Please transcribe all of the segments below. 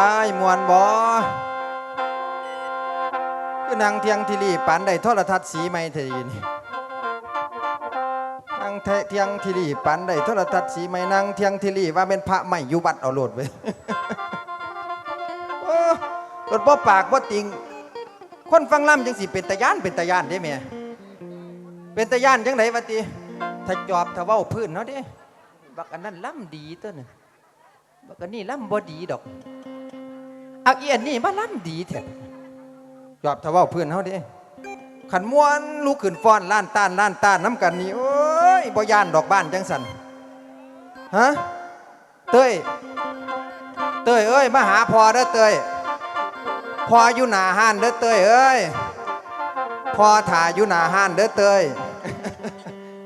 เป็นจังได้มวนบ่คือนางเทียงทิลีปานได้โทรทัศน์สีใหม่เทยีนี่นางเทียงทิลีปานได้โทรทัศน์สีใหม่นางเทียงทิลีว่าเป็นพระใหม่อยู่บัดเอาโลดไว้ยโอ้รถบ่ปากบ่ติงคนฟังล่ำจังสิเป็นตะย่านเป็นตะย่านได้แม่เป็นตะย่านจังไดวะติถ้าจอบถ้าเว้าพื้นเนาะเด้บักอันนั้นล่ำดีตัวนึงบักอันนี้ล่ำบ่ดีดอก อักอีอันนี้มาล่ำดีแท้จอบถ้าเว้าพื้นเฮาเด้ขันม่วนลุกขึ้นฟ้อนล้านต้านล้านต้านน้ำกันนี่โอ้ยบ่ยานดอกบ้านจังสันฮะเต้ยเต้ยเอ้ยมาหาพอเด้อเต้ยพออยู่หนาห้านเด้อเตยเอ้ยพอถ่ายอยู่หนาห้านเด้อเตย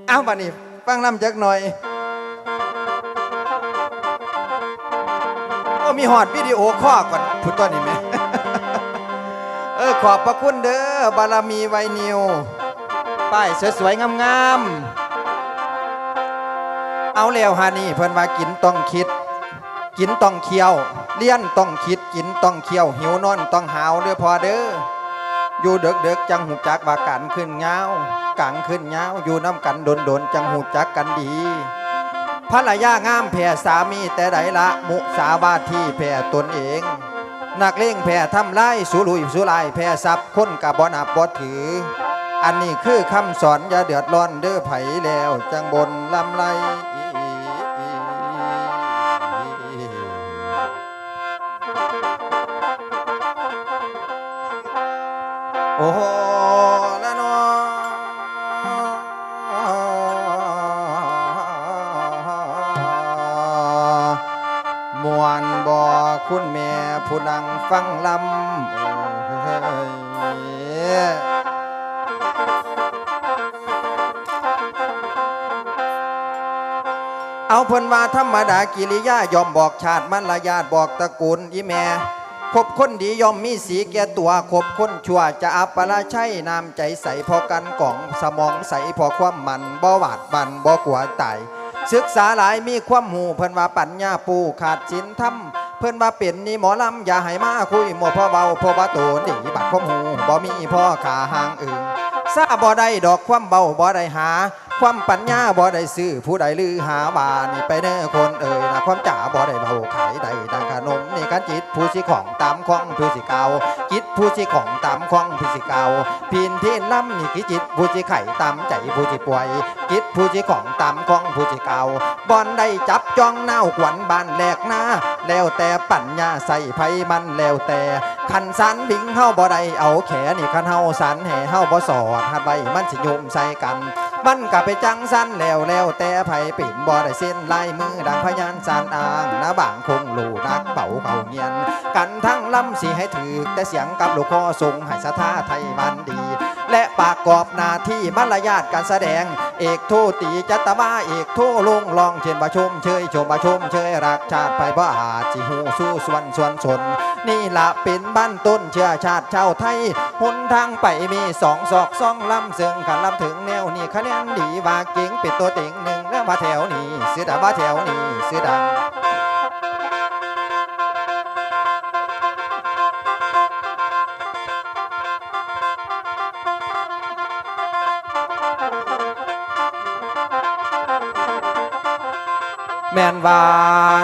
เอาบัดนี้ฟังลำจักหน่อยโอ้มีหอดวิดีโอข้อก่อน พุทธนี่แม่เออขอบพระคุณเด้อบารมีไวนิวป้ายสวยๆงามๆเอาแล้วฮานี่เพิ่นว่ากินต้องคิด กินต้องเคี้ยว เลี้ยนต้องคิดกินต้องเคี้ยว หิวนอนต้องหาวเด้อพอเด้ออยู่เด็กเด็กๆจังหูจักว่ากันขึ้นเงากังขึ้นเงาอยู่น้ำกันโดนโดนๆจังหูจักกันดีภรรยางามแผ่สามีแต่ใดละมุสาวาที่แผ่ตนเอง นักเลงแผ่ทำไล่สุรุยสุรายแผ่ทรัพย์คนกับบอนับบอถือ อันนี้คือคำสอนอย่าเดือดร้อนเด้อไผแล้วจังบนลำไรโอ้ ฟังลำเอาเพิ่นว่าธรรมดากิริยายอมบอกชาติมันละญาติบอกตระกูลอีแม่คบคนดียอมมีสีแก่ตัวคบคนชั่วจะอัปราชัยน้ำใจใสพอกันกล่องสมองใสพอความมันบ่หวาดบันบ่กลัวตายศึกษาหลายมีความหูเพิ่นว่าปัญญาปูขาดสินธรรม เพื่อนว่าเป็นนี่หมอลำอย่าให้มาคุยมัวพ่อเบาพ่อว่าโตนี่บัดข้อมูบ่มีพ่อขาหางอึงซาบ่ได้ดอกความเบาบ่ได้หา ความปัญญาบ่ได้ซื้อผู้ใดลือหาว่านี่ไปเด้อคนเอ่ยนะความจ๋าบ่ได้เบาขายได้ดังขนมนี่กันจิตผู้สิของตามของผู้สิเก่าจิตผู้สิของตามของผู้สิเก่าพินที่ล้ำนี่คือจิตผู้สิไข่ตามใจผู้สิป่วย จิตผู้สิของตามของผู้สิเก่าบ่อนได้จับจ้องเน่าขวัญบ้านแหลกหน้า แล้วแต่ปัญญาใส่ไผมันแล้วแต่ขันสันบิงเฮาบ่ได้เอาแขนี่ขันเฮาสันแห่เฮาบ่สอดหัดไว้มันสิโยมใส่กัน มันก็ไปจังสั้นแล้วแล้วแต่ไผปิ่นบ่ได้เส้นลายมือดังพยานสานอ้างนะบางคงลูนักเป่าเขาเงียน กันทั้งลำสิให้ถือแต่เสียงกับลูกคอทรงให้สถาไทยมันดี และปากกอบหนาที่มารยาทการแสดง เอกโทตีจัตมาเอกโทลงลองเช่นบาชมเชยชมบาชมเชยรักชาติไปบ่อาจจิหูสู้ส่วนส่วนสน นี่ละเป็นบ้านต้นเชื้อชาติชาวไทยหนทางไปมีสองศอกสองลำซึ่งขันลำถึงแนวนี่คะแนนดีว่าเก่งเป็นตัวเต็งหนึ่งเรื่องว่าแถวนี้เสือดาว่าแถวนี้เสือดัง แม่นวา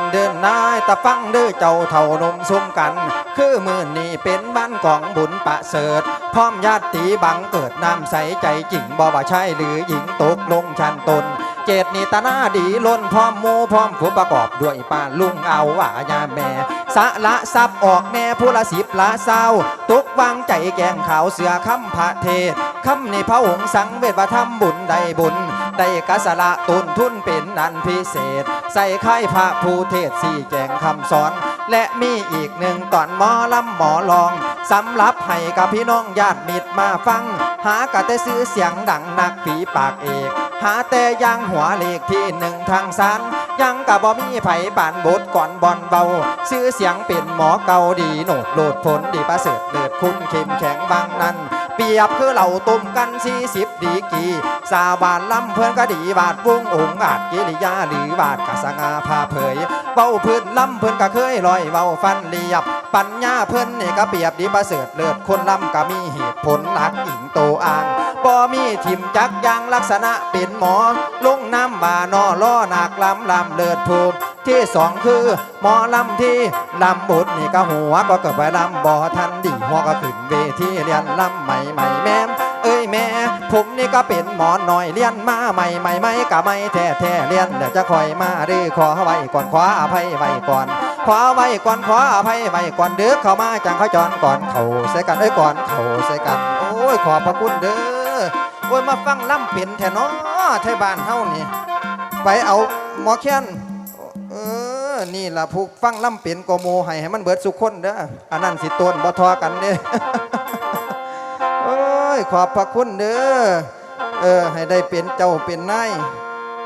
นเดินนายตะฟังเด้อเจ้าเท่านมซุ่มกัน คือมือนี่เป็นบ้านของบุญประเสริฐพร้อมญาติบังเกิดน้ำใสใจจริงบ่ว่าใช่หรือหญิงตกลงชันตน เจตนิตนาดีล้นพร้อมมูพร้อมผู้ประกอบด้วยป้าลุงเอาว่ายาแม่สะละซับออกแน่ผู้ละสิบละเศร้าตุกวางใจแกงขาวเสือคำพระเทศคำในพระองค์สังเวทว่าทำบุญได้บุญ ได้กสละตุนทุนเป็นนันพิเศษ ใส่ค่ายพระผู้เทศสี่แจงคำสอน และมีอีกหนึ่งตอนหมอลำหมอลองสำหรับให้กับพี่น้องญาติมิตรมาฟัง หากะแต่ซื้อเสียงดังนักฝีปากเอก หาแต่ยางหัวเลขที่หนึ่งทางสันยังกะบ่มีไผบานบทก่อนบอลเบา ซื้อเสียงเป็นหมอเกาดีโหนดโหลดผลดีประเสริฐเลิศคุณเข้มแข็งบางนั้น เปรียบคือเหล่าตุ่มกันสี่สิบดีกีสาบานลำเพื่อนก็ดีบาดวงองอาจกิริยาหรือบาดกสงาพาเผยเบ้าพื้นลำเพื่อนก็เคยลอยเบ้าฟันเรียบ ปัญญาเพื่อนนี่ก็เปรียบดีประเสริฐเลิศคนลำก็มีเหตุผลหลักอิงโตอ้างบ่มีทิมจักยางลักษณะเป็นหมอลงน้ำบานอล่อหนักลำลำเลิศภูมิ ที่สองคือหมอลำที่ลำบุตรนี่ก็หัวก็เกิดไปลำบ่ทันดีหัวก็ขึ้นเวทีเรียนลำใหม่ใหม่แม่เอ้ยแม่ ผมนี่ก็เป็นหมอหน่อยเรียนมาใหม่ใหม่ไม่กะไม่แท้แท้เรียนเดี๋ยวจะคอยมาดื้อขอไว้ก่อนขออภัยไว้ก่อนขอไว้ก่อนขออภัยไว้ก่อนเด้อเข้ามาจังเขาจอนก่อนเขาใส่กันเอ้ยก่อนเขาใส่กัน โอ้ยขอบพระคุณเด้อโอ้ยมาฟังล่ำเป็นแท้เนาะไทยบ้านเฮานี่ไปเอาหมอแค้น เออ นี่ล่ะผู้ฟังล่ำเปลี่ยนกโมให้ให้มันเบิดสุขคนเด้ออันนั้นสิต้นบ่ทอกันเด้โอ้ยขอบพระคุณเด้อเออ ให้ได้เป็นเจ้าเป็นนาย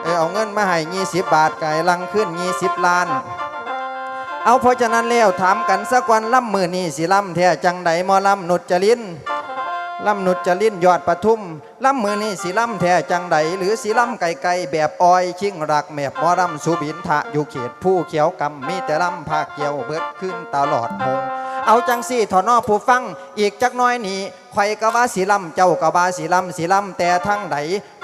เออเอาเงินมาให้ยี่สิบบาทไก่ลังขึ้นยี่สิบล้าน เอาเพราะฉะนั้นแล้วถามกันสักวันล่ำมือนี่สิล่ำแท้จังใดหมอล่ำนุจจริน ลำหนุดจะลิ้นยอดปทุมลำมือนี่สีลำแท่จังไดหรือสีลำไก่ไก่แบบออยชิงรักแมบมอลำสุบินทะอยู่เขตผู้เขียวกำมีแต่ลำภาคเกี่ยวเบิดขึ้นตลอดหงเอาจังสี่ถอนอผู้ฟังอีกจักน้อยนี้ ไข่กะว่าสีลำเจ้ากะว่าสีลำสีลำแต่ทั้งใด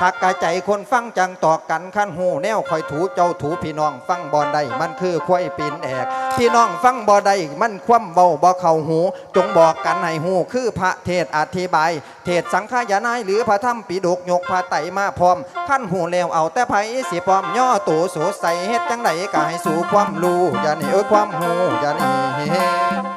หักกะใจคนฟังจังตอกกันขั้นหูแนวคอยถูเจ้าถูพี่น้องฟังบอนใดมันคือควายปีนแอกพี่น้องฟังบ่ได้มันคว่ำเบาบ่เข้าหู จงบอกกันให้หูคือพระเทศอธิบาย เทศสังฆายานายหรือพระธรรมปิฎกยกพระไตมาพร้อมขั้นหูแล้วเอาแต่ไผสิพร้อมย่อตัวโสใสเฮ็ดจังไดก็ให้สู่ความรู้อย่าหนี่เอ้ยความหูอย่าหนี่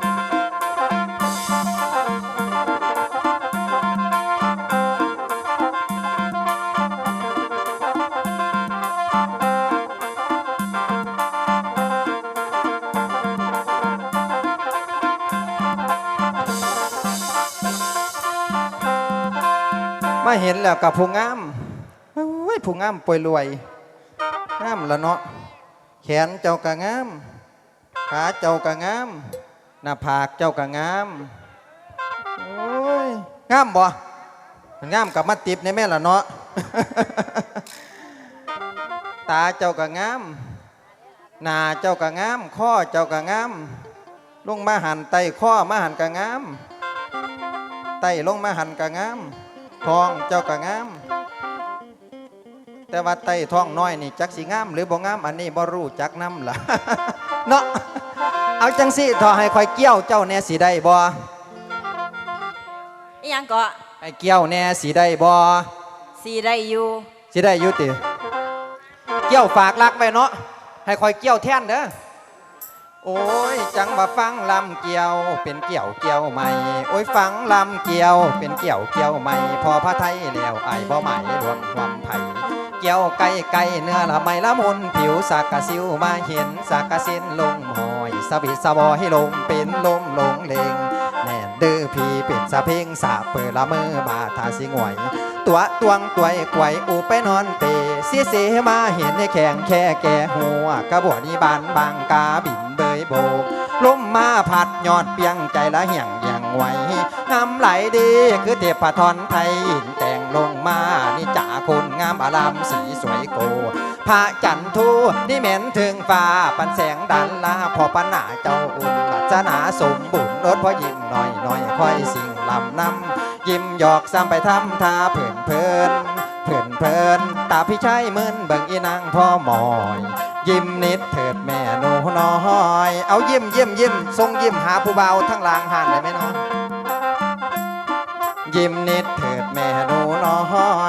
เห็นแล้วกับผู้งามโอ้ยผู้งามป่วยรวยงามละเนาะแขนเจ้ากะงาม ขาเจ้ากะงาม หน้าผากเจ้ากะงามโอ้ยงามบ่งามกับมาติบในแม่ละเนาะตาเจ้ากะงามหน้าเจ้ากะงามข้อเจ้ากะงามลงมาหันไตข้อมาหันกะงามไตลงมาหันกะงาม ท้องเจ้ากะงาม แต่ว่าไตท้องน้อยนี่จักสิงาม หรือบ่งามอันนี้บ่รู้จักน้ำล่ะเนาะเอาจังสิทอให้คอยเกี้ยวเจ้าแน่สิได้บ่อิหยังก็ให้เกี้ยวแน่สิได้บ่สีได้อยู่สิได้อยู่ติเกี้ยวฝากรักไว้เนาะให้คอยเกี้ยวแทนเด้อ โอ้ยจังว่าฟังลำเกี่ยว เป็นเกี่ยวเกี่ยวใหม่โอ้ยฟังลำเกี่ยว เป็นเกี่ยวเกี่ยวใหม่พอพระไทยแล้วไอ้บ่ใหม่รวมความไผ่เกี่ยวไก่ไก่เนื้อละไม่ละมุนผิวสากกะซิวมาเห็นสากกะสินลงหอยสบิสบอให้ลงเป็นลมลงเลง เดื้อพีเป็นสะเพ่งสาเปิดละเมอบาทาสิงวย ตัวตวงตัวยกวยอูไปนอนเปเสียเสมาเห็นในแข่งแค่แก่หัวกระบวนีบานบางกาบินเบยโบกลมมาพัดยอดเปียงใจละเหี่ยงเหี่ยงไหวงามไหลดีคือเทพทอนไทยอินแต่งลงมานี่จ่าคนงามอารามสีสวยโก พระจันทูนี่เหม็นถึงฟ้าปันแสงดันลาพอปัญหาเจ้าอุ่นปัจนาสมบุญรถพอยิ้มหน่อยหน่อยค่อยสิ่งลำนำยิ้มหยอกซ้ำไปทำท่าเผินเพลินเผินเพลินตาพี่ชายมึนเบิ่งอีนางพ่อหมอย ยิ้มนิดเถิดแม่หนูน้อย เอายิ้มยิ้มยิ้มทรงยิ้มหาผู้เบาทั้งลางหันได้ไหมเนาะยิ้มนิดเถิดแม่หนูน้อ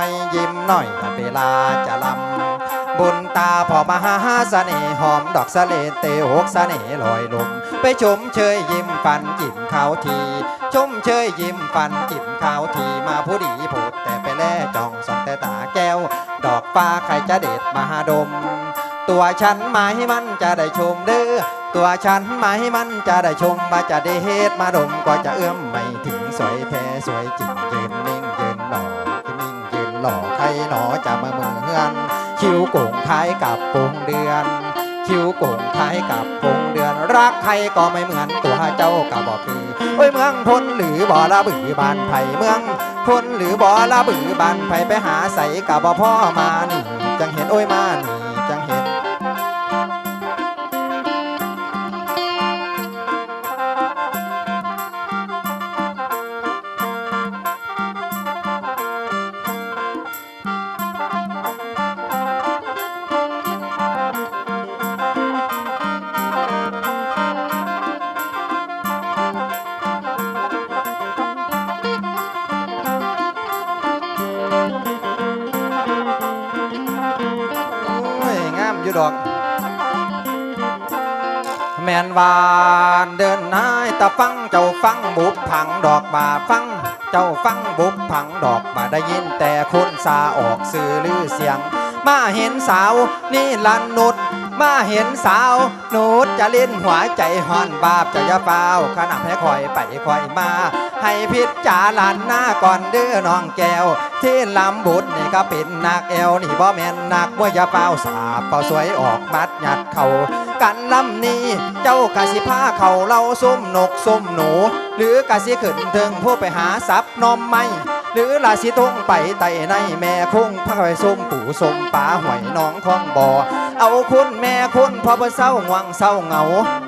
ย ยิ้มหน่อยแต่เวลาจะลำ บุญตาพอมาหาเสน่ห์หอมดอกสะเลเตหกเสน่ห์ลอยลมไปชมเชยยิ้มฟันจิ้มขาวทีชมเชยยิ้มฟันจิ้มขาวทีมาผู้ดีพูดแต่ไปแล่จ้องส่องแต่ตาแก้ว ดอกฟ้าใครจะเด็ดมาดม ตัวฉันมาให้มันจะได้ชมเด้อตัวฉันมาให้มันจะได้ชมมาจะได้เฮ็ดมาดมกว่าจะเอื้อมไม่ถึงสวยแท้สวยจริงยืนนิ่งยืนหล่อนิ่งยืนหล่อใครหนอ คิวโก่งคล้ายกับโป่งเดือน คิวโก่งคล้ายกับโป่งเดือน รักใครก็ไม่เหมือนตัวเจ้ากับบอกคือโอ้ยเมืองพนหรือบ่อละบือบานไผ่เมืองพนหรือบ่อละบือบานไผ่ไปหาใส่กับบ่พ่อมานี่จังเห็นโอ้ยมานี่ ตะฟังเจ้าฟังบุบผังดอกบาฟัง เจ้าฟังบุบผังดอกบาได้ยินแต่คนสาออกสื่อลือเสียง มาเห็นสาวนี่ลันนุดมาเห็นสาวนุดจะเล่นหัวใจหอนบาปจะยาเฝ้าขนับให้คอยไปคอยมา ให้พิษจาลานหน้าก่อนเด้อน้องแก้ว ที่ลำบุญนี่ก็เป็นนักแอวนี่บ่แม่นนักว่ายาเฝ้าสาบเฝ้าสวยออกมัดหยัดเขา กันลำนี้ เจ้ากะสิพาเขาเล่าส้มนกส้มหนู หรือกะสิขึ้นถึงผู้ไปหาสับนมไม่ หรือลาสิทุ่งไปไต่ในแม่คงพักไปส้มปู่ส้มป่าหวยน้องคองบ่อ เอาคุณแม่คุณพอบ่เศร้าหวังเศร้าเหงา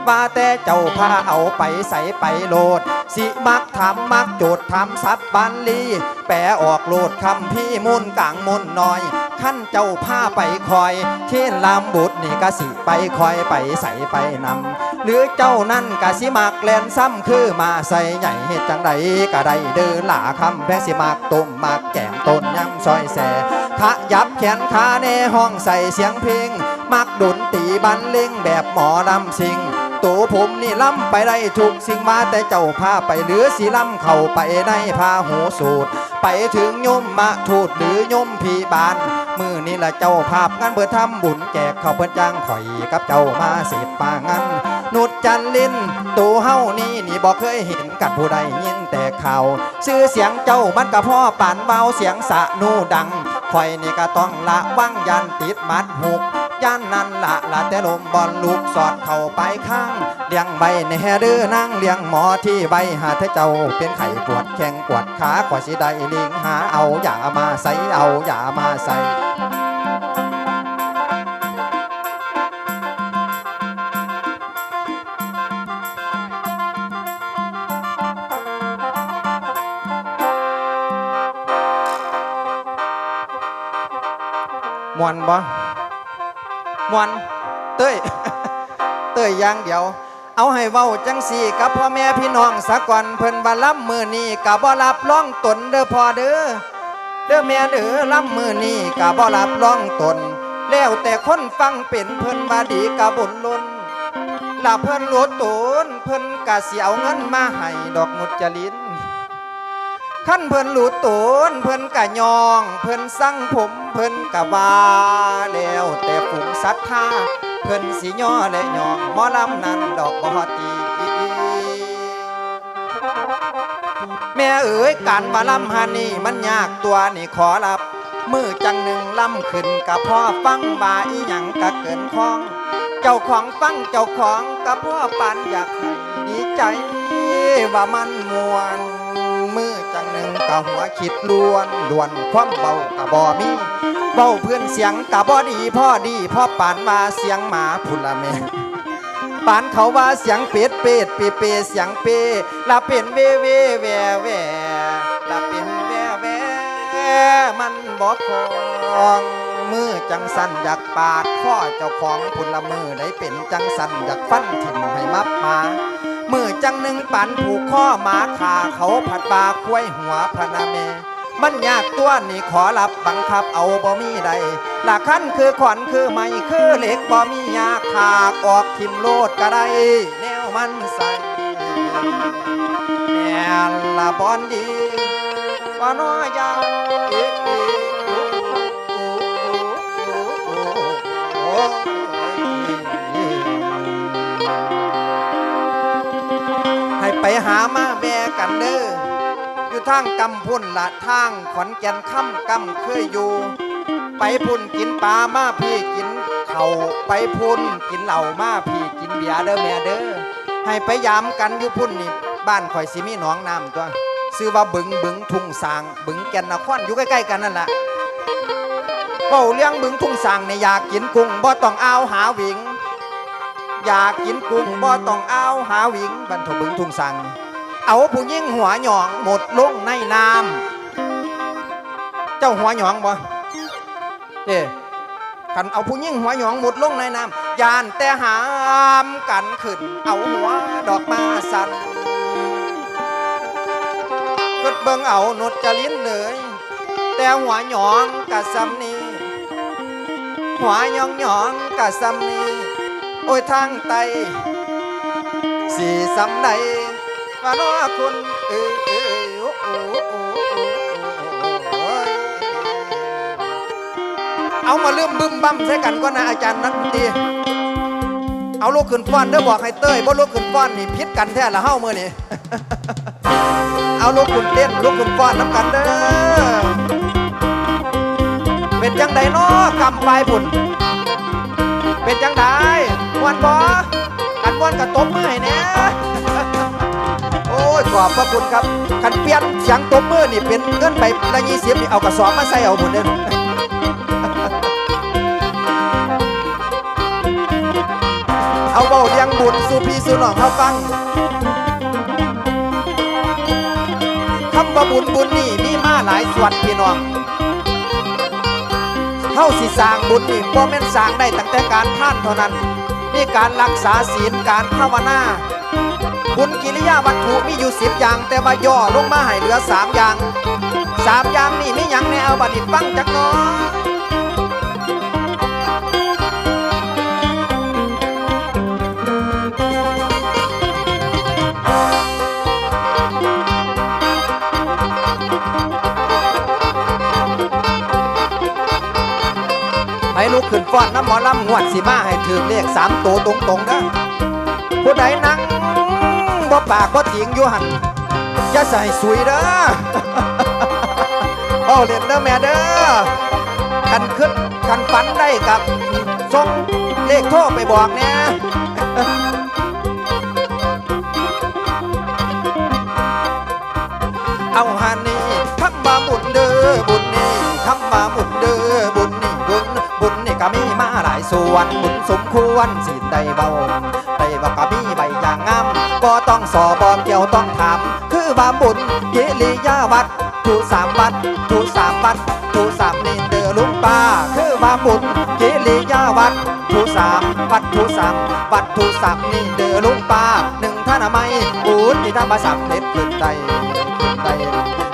ว่าแต่เจ้าพาเอาไปใส่ไปโลด สิมักทำมักโจดทำซับบันลี แปลออกโลดคำพี่มุนกลางมุนน้อยขั้นเจ้าพาไปคอย เทียนลำบุตรนี่กะสิไปคอยไปใส่ไปนำหรือเจ้านั่นกะสิมักแลนซ้ำคือมาใส่ใหญ่เฮ็ดจังใดกะไดเดินหล่าคำแพสิมักต้มมักแกงต้นยำซอยแส่ขะยับแขนขาในห้องใส่เสียงเพลง มักดุนตีบันเลงแบบหมอลำสิงตัวผมนี่ล้ำไปได้ทุกสิ่งมาแต่เจ้าพาไปหรือสีล้ำเข้าไปในพาหูสูตร ไปถึงยมมาทูดหรือยมพีบาน มือนี่ละเจ้าภาพงานเบิดทำบุญแจกข้าวเพิ่นจ้างข่อยกับเจ้ามาเสพปางันนุดจันลินตัวเฮานี่นี่บอกเคยเห็นกันผู้ใดยินแต่ข่าวชื่อเสียงเจ้ามันก็พ่อปานเบาเสียงสะนูดังข่อยนี่ก็ต้องละวังยันติดมัดหุก ย่านนั้นละละแต่ลมบอลลูกสอดเข้าไปข้างเลี้ยงใบในแฮเดือนั่งเลี้ยงหมอที่ใบหาเธอเจ้าเป็นไข้ปวดแข้งปวดขากว่าสิได้ลิงหาเอาอย่ามาใส่เอาอย่ามาใส่มวนบ่ มวนเต้ยเต้ยอย่างเดียว เอาให้เว้าจังสี่กับพ่อแม่พี่น้องสักก่อนเพิ่นว่าล้ำมือนี้กะบ่รับร้องตนเด้อพ่อเด้อเด้อแม่เด้อล้ำมือนี้กะบ่รับร้องตน แล้วแต่คนฟังเป็นเพิ่นว่าดีกะบุญล้นลาเพิ่นรู้ตนเพิ่นกะเสิเอาเงินมาให้ดอกนุจจลินขั้นเพิ่นหลุดตนเพิ่นกะยอง เพิ่นสั่งผมเพิ่น กะว่าแล้วแต่ฝูงศรัทธาเพิ่นสิย่อและยองหมอลำนั้นดอกบ่ตีแม่เอ๋ยการมาลำฮานี่มันยากตัวนี่ขอรับมือจังหนึ่งลำขึ้นกับพ่อฟังว่าอีหยังกะเกินคอง เจ้าของฟังเจ้าของกับพ่อปานอยากให้ดีใจว่ามันมวน หนึ่งกะหัวคิดล้วนล้วนความเบากะบ่มีเบาเพื่อนเสียงกะบ่ดีพ่อดีพ่อปานมาเสียงหมาพุนละแม่ปานเขาว่าเสียงเป็ดเป็ดเปเปเสียงเปละเป็นเวเวแวแวละเป็นแวแวมันบอกของมือจังสันอยากปาดข้อเจ้าของพุนละมือได้เป็นจังสันอยากฟันถิ่มให้มับมา มือจังหนึ่งปันผูกข้อหมาขาเขาผัดปลาคุ้ยหัวพนาเม มันยากตัวนี่ขอรับบังคับเอาบ่มีใดหลักขั้นคือขวัญคือไม่คือเหล็กบ่มียากขากออกทิมโลดก็ได้ แนวมันใส่แม่ละบอนดีว่าน้อยยาวเอ๊ะเอ๊ะโอ้โอ้โอ้โอ้ ไปหามาแม่กันเด้ออยู่ทางกำพุ่นละทางขอนแก่นค่ำกำเคยอยู่ ไปพุ่นกินปลามาพี่กินเขาไปพุ่นกินเหล่ามาพี่กินเบียร์เด้อแม่เด้อให้ไปยามกันอยู่พุ่นนี่บ้านข่อยสิมีหนองน้ำตัวซื้อว่าบึงบึงทุ่งสางบึงแก่นนครอยู่ใกล้ๆกันนั่นแหละเป้าเลี้ยงบึงทุ่งสางเนี่ยอยากกินกุ้งบ่ต้องเอาหาหวิง อยากกินกุ้งบ่ต้องเอาหาวิงบรรทบึงทุ่งสางเอาผู้ยิ่งหัวหยองหมดลงในน้ำเจ้าหัวหยองบ่เด้คันเอาผู้ยิ่งหัวหยองหมดลงในน้ำยานแต่หามกันขึ้น เอาหัวดอกมาสั่นกดเบิ่งเอาหนดจะลิ้นเลย แต่หัวหยองกะซำนี้หัวหยองหยองกะซำนี้ โอ้ยทางไตสีสำใดว่าน้อคุณเออเออโอ้โอ้โอ้โอ้เอามาเริ่มบึ้มบั่มใส่กันก็นะอาจารย์นักดนตรีเอาลูกขึ้นฟ้อนเด้อบอกให้เต้ยบ่ลูกขึ้นฟ้อนนี่พิษกันแท้ละเฮ้ามือนี่เอาลูกคุณเต้นลูกคุณฟ้อนน้ำกันเด้อเป็นจังไดน้อกำปลายบุญเป็นจังได มวนบอกันมวนกับตบมือให้แน่โอ้ยขอบพระคุณครับคันเปลี่ยนเสียงตบมือนี่เป็นเงินไปละยี่สิบนี่เอากระสอบมาใส่เอาบุญเด้อเอาเบาเลี้ยงบุญสู่พี่สู่น้องเขาฟังคำว่าบุญบุญนี่มีมาหลายส่วนพี่น้องเฮาสิสร้างบุญนี่บ่แม่นสร้างได้ตั้งแต่การท่านเท่านั้น มีการรักษาศีลการภาวนาบุญกิริยาวัตถุมีอยู่สิบอย่าง แต่ว่าย่อลงมาให้เหลือสามอย่างสามอย่างนี่มีอย่างแนเอาบัตริดฟังจักน้อย ลูกขึ้นฟ้อนน้ำหมอลำงวดสิมาให้ถือเลขสามตัวตรงๆนะผู้ใดนั่งบ่ปากบ่ติงอยู่หันอย่าใส่สุยเด้อเอาเล่นเด้อแม่เด้อกันขึ้นกันฝันได้กับส่งเลขโทรไปบอกเนี่ยเอาหันนี่คำว่าบุญเด้อบุญนี่คำว่าบุญเด้อ ก็มีมาหลายส่วนบุญสมควรสิได้เบาได้ว่าก็มีใบอย่างงามบ่ต้องสอบบ่เกี่ยวต้องถามคือว่าบุญกิริยาวัดทุสามวัดทุสามวัดทุสามนี่เด้อลุงป้าคือว่าบุญกิริยาวัดทุสามวัดทุสามวัดทุสามนี่เด้อลุงป้าหนึ่งท่านไม่บุญที่ทำมาสำเร็จขึ้นได้ขึ้นได้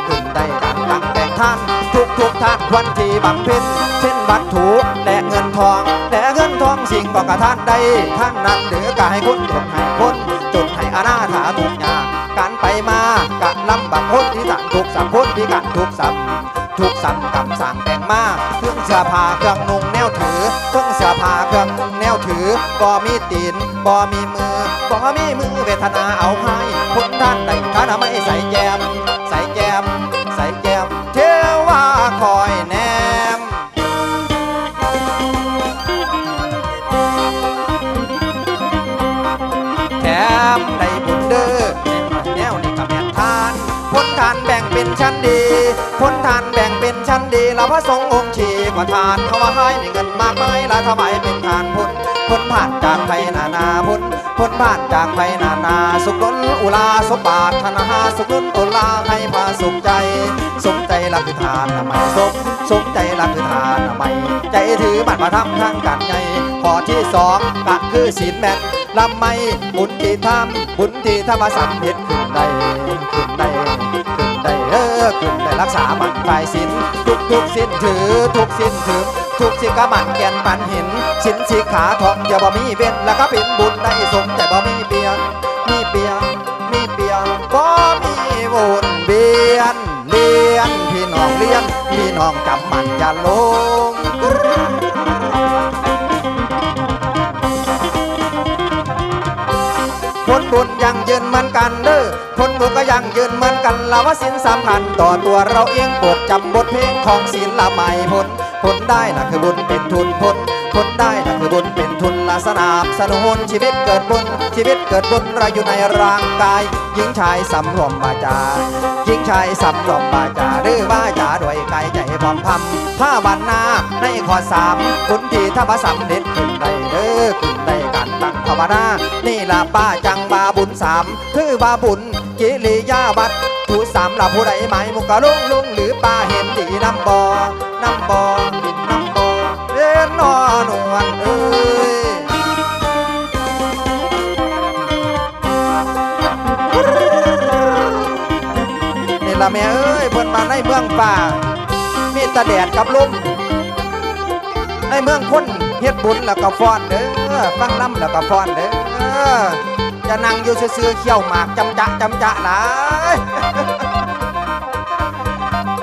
ขึ้นได้จากตั้งแต่ท่านทุกทุกท่านควรที่บำเพ็ญเช่นวัตถุและเงิน ทองและเงินทองสิ่งบอกกับท่านได้ท่านนั้นหรือกายคนจนให้คนจนให้อนาถาทุกยากการไปมากะลำบากคนที่สั่งทุกสัมพ้นที่กันทุกสัมทุกสัมกำสั่งแต่งมาเครื่องเสื้อผ้าเครื่องนุ่งแนวถือเครื่องเสื้อผ้าเครื่องนุ่งแนวถือบ่มีตีนบ่มีมือบ่มีมือเวทนาเอาให้คนท่านใดท่านไม่ใส่แจมใส่แจม ผลทานแบ่งเป็นชั้นดีเราพระสงฆ์องค์ชีกว่าทานเขาว่าให้มีเงินมากมายละถวายเป็นทานพุนพ้นผ่านจากภัยนานาพุนพ้นผ่านจากภัยนานา สุขล้นอุลาสมบาทธนาสุขล้นอุลาให้พาสุขใจสมใจละคือทานทำไมสมสมใจละคือทานทำไมใจถือบัตรมาทำทางการใหญ่ข้อที่สองก็คือศีลแม่นลำไม่บุญที่ทำบุญที่ธรรมสัมเพชขึ้นได้ขึ้นได้ขึ้นได้เออขึ้นได้รักษามันฝ่ายสินทุกทุกสินถือทุกสินถือทุกสิกะมันแกนปันหิน สินสิขาทองจะบ่มีเว้นแล้วก็เป็นบุญได้สมแต่บ่มีเปลี่ยนมีเปลี่ยนมีเปลี่ยนบ่มีวนเบียนเลียนพี่น้องเลี้ยนพี่น้องจำมันจะลง ผลบุญยังยืนเหมือนกันเด้อผลบุญก็ยังยืนเหมือนกันละว่าสินสำคัญต่อตัวเราเองโปรดจำบทเพลงของศีลละไม่ผลผลได้นะคือบุญเป็นทุนผลผลได้นะคือบุญเป็นทุนละสนับสนุนชีวิตเกิดบุญชีวิตเกิดบุญเราอยู่ในร่างกาย หญิงชายสำรวมบาจาหญิงชายสำรวมบาจาหรือว่าจาด้วยกายใจพร้อมพำผ้าบันนาในข้อสามคุณที่ถ้าพระสำเร็จขึ้นได้เด้อขึ้นได้ ภาวนา นี่ล่ะป้าจังบาบุญสามคือบาบุญกิริยาบัตผู้สามล่ะผู้ใดหมายมุกกะลุงลุงหรือป้าเห็นตีน้ำบอน้ำบอดินน้ำบอเอ็นนอนวลเอ้ยนี่ละแม่เอ้ยเพิ่นมาในเมืองป่ามีตะแดดกับลมในเมืองคน เฮ็ดบุญแล้วก็ฟ้อนเด้อฟังล่ำแล้วก็ฟ้อนเด้อจะนั่งอยู่ซื่อๆเคี้ยวหมากจำจะจำจะหลาย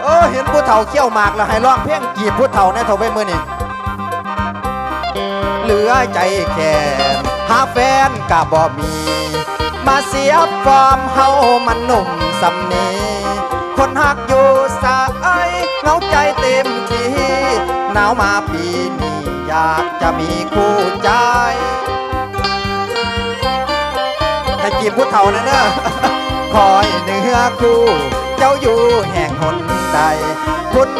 เออเห็นผู้เฒ่าเคี้ยวหมากแล้วให้ร้องเพลงกีบผู้เฒ่าแน่เฒ่าไปมื้อนี่เหลือใจแค่หาแฟนก็บ่มี มาเสียฟอร์มเฮามันหนุ่มสำนีคนหักอยู่สายเหงาใจเต็มทีหนาวมาปีนี้ อยากจะมีคู่ใจให้กีบผู้เฒ่านะเนอะคอยเนื้อคู่ เจ้าอยู่แห่งหนใดคุณ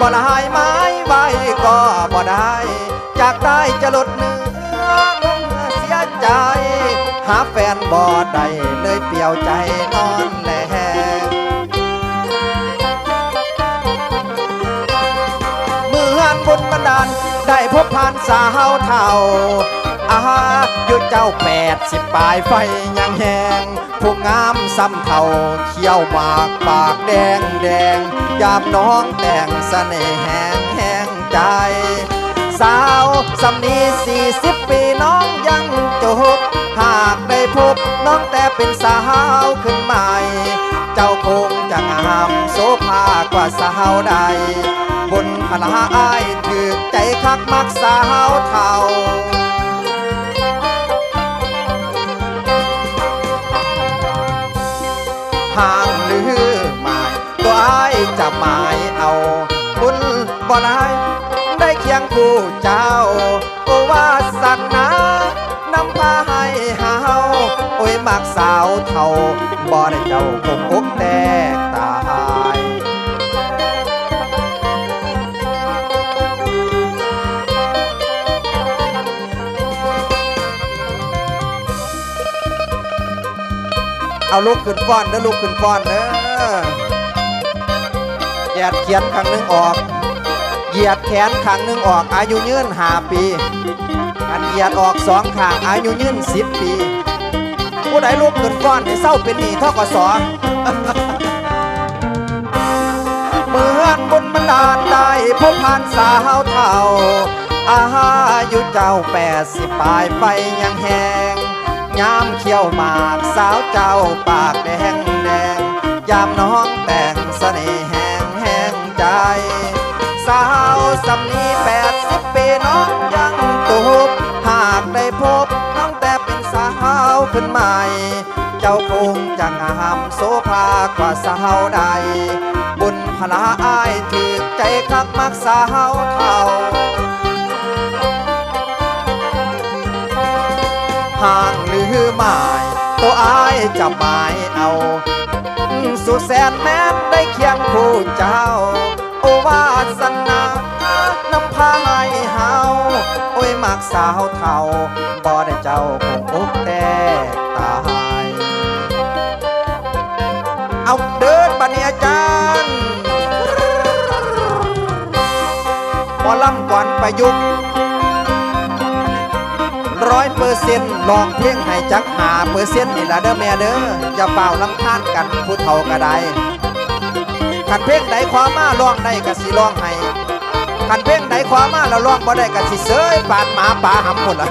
บ่ลายไม้ไว้ก็บ่ได้จากได้จะลดเนื้อเสียใจ หาแฟนบ่ได้เลยเปลี่ยวใจนอนแลานสาวเท่าอาอยู่เจ้าแปดสิบปลายไฟยังแหงผู้งามซ้ำเท่าเขี้ยวหมากปากแดงแดง ยามน้องแต่งเสน่ห์แหงแหงใจ สาวสำนีสี่สิบปีน้องยังจบหากได้พบน้องแต่เป็นสาวขึ้นใหม่ เจ้าคงจะงามโสภากว่าสาวใด บนพลาอายถือใจคักมักสาวเท่าห่างหรือหมายตัวอายจะหมายเอาคุณบ่ได้ได้เคียงคู่เจ้า โอวาสันานำพาให้เฮาโอ้ยมักสาวเท่าบ่ได้เจ้าคงอกแตก เอาลูกขึ้นฟ้อนเด้อลูกขึ้นฟ้อนเด้อแยดเขียนครั้งหนึ่งออกเหยียดแขนครั้งหนึ่งออกอายุยืนห้าปีอันเหยียดออกสองข้างอายุยืนสิบปี ผู้ใดลูกขึ้นฟ้อนให้เศร้าเป็นหนี้ทกสเหมือนบุญบันดาลได้พบผ่านสาวเท่าอายุเจ้าแปดสิบปลายไฟยังแหง ยามเขี้ยวหมากสาวเจ้าปากแดงแดง ยามน้องแต่งเสน่ห์แห้งแห้งใจ สาวสำนีแปดสิบปีน้องยังตุบหากได้พบน้องแต่เป็นสาวขึ้นใหม่ เจ้าคงจะงามโสภากว่าสาวใด บุญพลาอายถือใจคักมักสาวเท่า ห่างหรือหมายตัวอายจะหมายเอา สุดแสนแม้นได้เคียงคู่เจ้า โอวาสนานำพาให้เฮาโอ้ยมักสาวเท่าบ่ได้เจ้าคงอกแตกตาย เอาเดินบันนี้อาจารย์หมอลำก่อนประยุกต์ ร้อยเปอร์เซ็นต์ลองเพลงให้จักหาเปอร์เซ็นต์นี่ละเด้อแม่เด้ออย่าเป่าลำคาญกันผู้เฒ่าก็ได้ขันเพลงไหนความมาร้องได้ก็สิร้องให้ขันเพลงไหนความมาแล้วร้องบ่ได้ก็สิเสยปาดหมาป่าหำหมดละ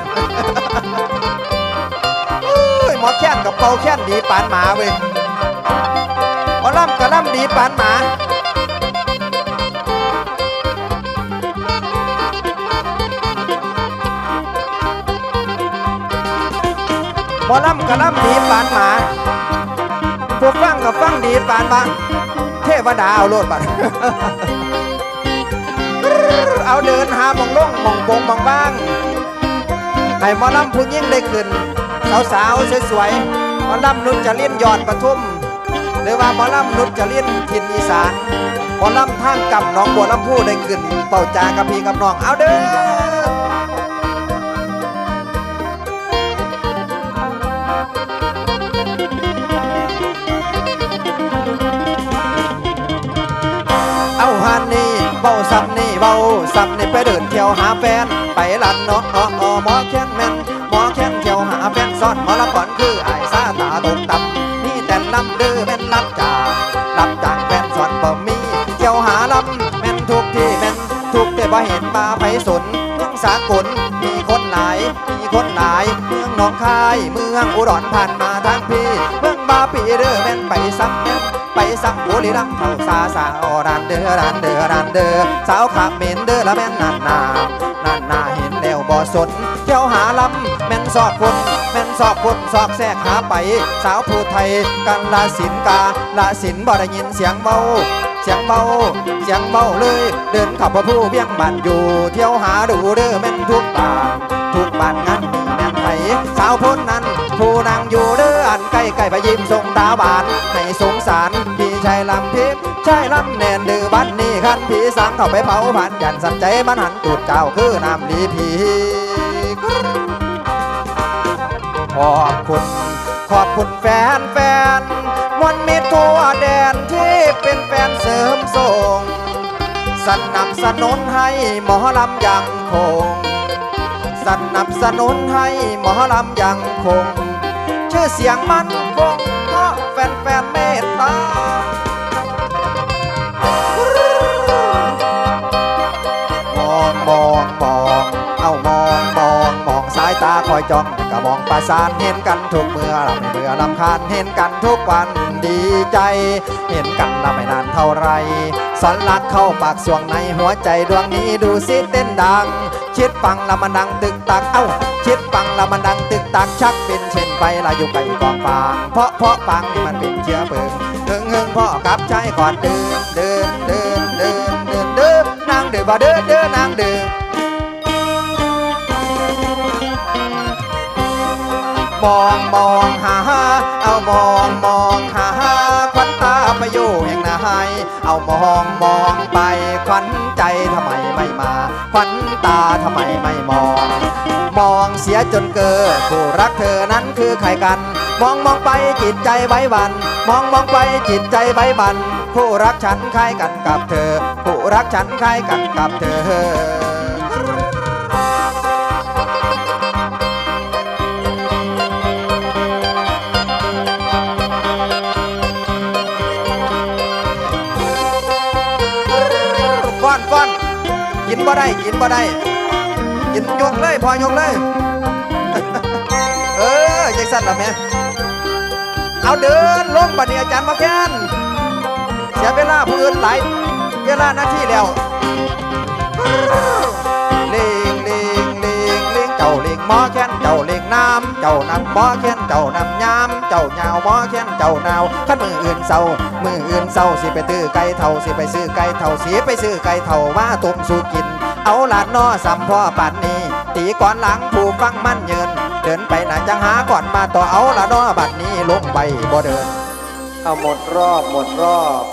อุ้ยหมอแค้นกับเป่าแค้นดีปานหมาเว้ยหมอล่ำกับล่ำดีปานหมา หมอลำกับลำดีปานหมาผู้ฟังกับฟังดีปานบ้านเทวดาเอาโลดบัดเอาเดินหาหมองล่งหมองปงหมองบ้างให้หมอลำผู้ยิ่งได้ขึ้นสาวๆสวยๆหมอลำนุชจรินยอดปทุม หรือว่าหมอลำนุชจรินถิ่นอีสานหมอลำทางกำหน้องบัวลำพูได้ขึ้น เป่าจากับพี่กับน้องเอาเด้อ นี่เบนี่ไปเดินเที่ยวหาแฟน ไปลันเนาะเนาะเนาะหมอแค้นแม่นหมอแค้นเที่ยวหาแฟนซ่อนหมอลำก่อนคือไอ้ซาตาตกต่ำนี่แต่ลำเด้อแม่นรับจาก รับจากแฟนซ่อนบ่มีเที่ยวหาลำแม่นทุกที่แม่นทุกแต่บ่เห็นมาไผสนเมืองสากลมีคนหลายมีคนหลาย เมืองหนองคาย เมืองอุดรผ่านมาทางพี่ เมืองบาปีเด้อแม่นไปซ้ำแม่น ไปสักบุรีรัมเท่าสาสาวดานเดอดานเดอดานเดอสาวขับเมนเดอละแม่นนานนานานนาเห็นแล้วบ่สนเที่ยวหาลำแม่นสอบคนแม่นสอบคนสอบแทรกหาไป สาวผู้ไทยกันลาสินกาลาสินบ่ได้ยินเสียงเบาเสียงเบาเสียงเบาเลย เดินขับมาผู้เบี้ยงบ้านอยู่ เที่ยวหาดูเด้อแม่นทุกบานทุกบ้านงานมีแม่นไทยสาวพ้นนั้น ผู้นางอยู่เด้ออันใกล้ใกล้ไปยิ้มส่งตาบานให้สงสารพี่ชายลำพิบชายลำแนนดื้อบ้านนี้คันพี่สังเข้าไปเผาผ่านยันสันใจมันหันตูดเจ้าคือน้ำลีพีขอบคุณขอบคุณแฟนแฟนมวลมิตรทั่วแดนที่เป็นแฟนเสริมส่งสนับสนุนให้หมอลำยังคงสนับสนุนให้หมอลำยังคง ชื่อเสียงมันคงเพราะแฟนๆเมตตามองมองมองเอามองมองมองสายตาคอยจ้องก็มองประสานเห็นกันทุกเมื่อเราไม่เบื่อลำคาญเห็นกันทุกวันดีใจ เห็นกันเราไม่นานเท่าไรสันลักเข้าปากสวงในหัวใจดวงนี้ดูสิเต้นดัง ชิดฟังแล้วมันดังตึกตักเอ้าชิดฟังแล้วมันดังตึกตักชักเป็นเช่นไปละอยู่ไกลกองฟางเพราะเพราะฟังมันเป็นเชื้อเพลิงเฮงเฮงพ่อกับชายก่อนเดินเดินเดินเดินเดินเดินนางเดินบ่เดินเดินนางเดินมองมองหาเอามองมองหาควันตาไปอยู่แห่งไหนเอามองมองไปควัน มาควันตาทำไมไม่มอง มองเสียจนเกิดผู้รักเธอนั้นคือใครกัน มองมองไปจิตใจไว้วัน มองมองไปจิตใจไว้บันผู้รักฉันคล้ายกันกับเธอ ผู้รักฉันคล้ายกันกับเธอ บ่ได้กินบ่ได้กินยกเลยพอยกเลย เออยังสั่นละแม่เอาเดินลงบัดนี้อาจารย์มาแค้นเสียเวลาผู้อื่นหลายเวลาหน้าที่แล้วเลงเลงเลงเลงเจ้าเลงหมอแค้นเจ้าเลงน้ำเจ้านำหมอแค้นเจ้านำยามเจ้าเหงาหมอแค้นเจ้าหนาวขันมืออื่นเศร้ามืออื่นเศร้าสิไปตื้อไก่เท่าสิไปซื้อไก่เท่าสิไปซื้อไก่เท่ามาต้มสู่กิน เอาหลานนอสัมพ่อปันนี้ตีก่อนหลังผู้ฟังมั่นเยิน เดินไปหนจังหาก่อนมาต่อเอาละนอบัดนี้ลงไปบ่เดิน เอาหมดรอบหมดรอบ